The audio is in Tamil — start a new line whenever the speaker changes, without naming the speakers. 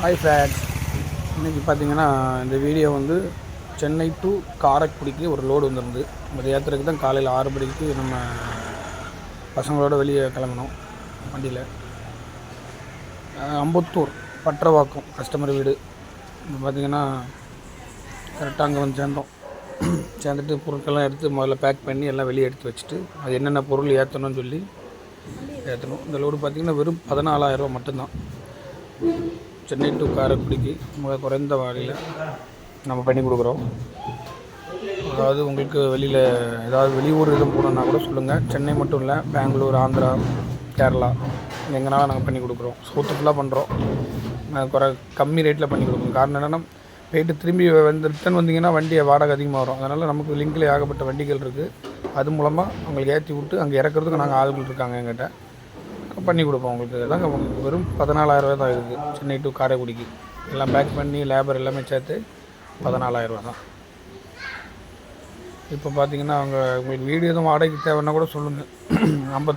ஹாய் ஃப்ரெண்ட்ஸ் இன்றைக்கி பார்த்தீங்கன்னா இந்த வீடியோ வந்து சென்னை டு காரைக்குடிக்கு ஒரு லோடு வந்திருந்து அதை ஏற்றுறதுக்கு தான் காலையில் ஆறு மணிக்கு நம்ம பசங்களோட வெளியே கிளம்பணும். வண்டியில். அம்பத்தூர் பற்றவாக்கம் கஸ்டமர் வீடு. இப்போ பார்த்தீங்கன்னா கரெக்டாக அங்கே வந்து சேர்ந்தோம். சேர்ந்துட்டு பொருட்கள்லாம் எடுத்து முதல்ல பேக் பண்ணி எல்லாம் வெளியே எடுத்து வச்சுட்டு அது என்னென்ன பொருள் ஏற்றணும்னு சொல்லி ஏற்றணும் இந்த லோடு பார்த்திங்கன்னா வெறும் பதினாலாயிரரூவா மட்டும்தான். சென்னை டு காரைக்குடிக்கு மிக குறைந்த வாடகையில் நம்ம பண்ணி கொடுக்குறோம். அதாவது உங்களுக்கு வெளியில் ஏதாவது வெளியூர் எதுவும் போகணுன்னா கூட சொல்லுங்கள் சென்னை மட்டும் இல்லை பெங்களூர் ஆந்திரா கேரளா எங்கேனாலும் நாங்கள் பண்ணி கொடுக்குறோம். சவுத்து ஃபுல்லாக பண்ணுறோம் நாங்கள் குறை கம்மி ரேட்டில் பண்ணி கொடுக்குறோம். காரணம் என்னென்னா போயிட்டு திரும்பி வந்து ரிட்டன் வந்தீங்கன்னா வண்டியை வாடகை அதிகமாக வரும். அதனால் நமக்கு லிங்கில் ஏகப்பட்ட வண்டிகள் இருக்குது அது மூலமாக அவங்களுக்கு ஏற்றி விட்டு அங்கே இறக்குறதுக்கு நாங்கள் ஆளுகள் இருக்காங்க எங்கிட்ட பண்ணி கொடுப்போம் உங்களுக்கு. இதெல்லாம் உங்களுக்கு வெறும் பதினாலாயிரரூவா தான் இருக்குது. சென்னை டு காரைக்குடிக்கு. எல்லாம் பேக் பண்ணி லேபர் எல்லாமே சேர்த்து பதினாலாயிரரூவா தான். இப்போ பார்த்தீங்கன்னா அவங்க உங்களுக்கு வீடு எதுவும் வாடகைக்கு தேவைன்னா கூட சொல்லுங்கள் ஐம்பத்தி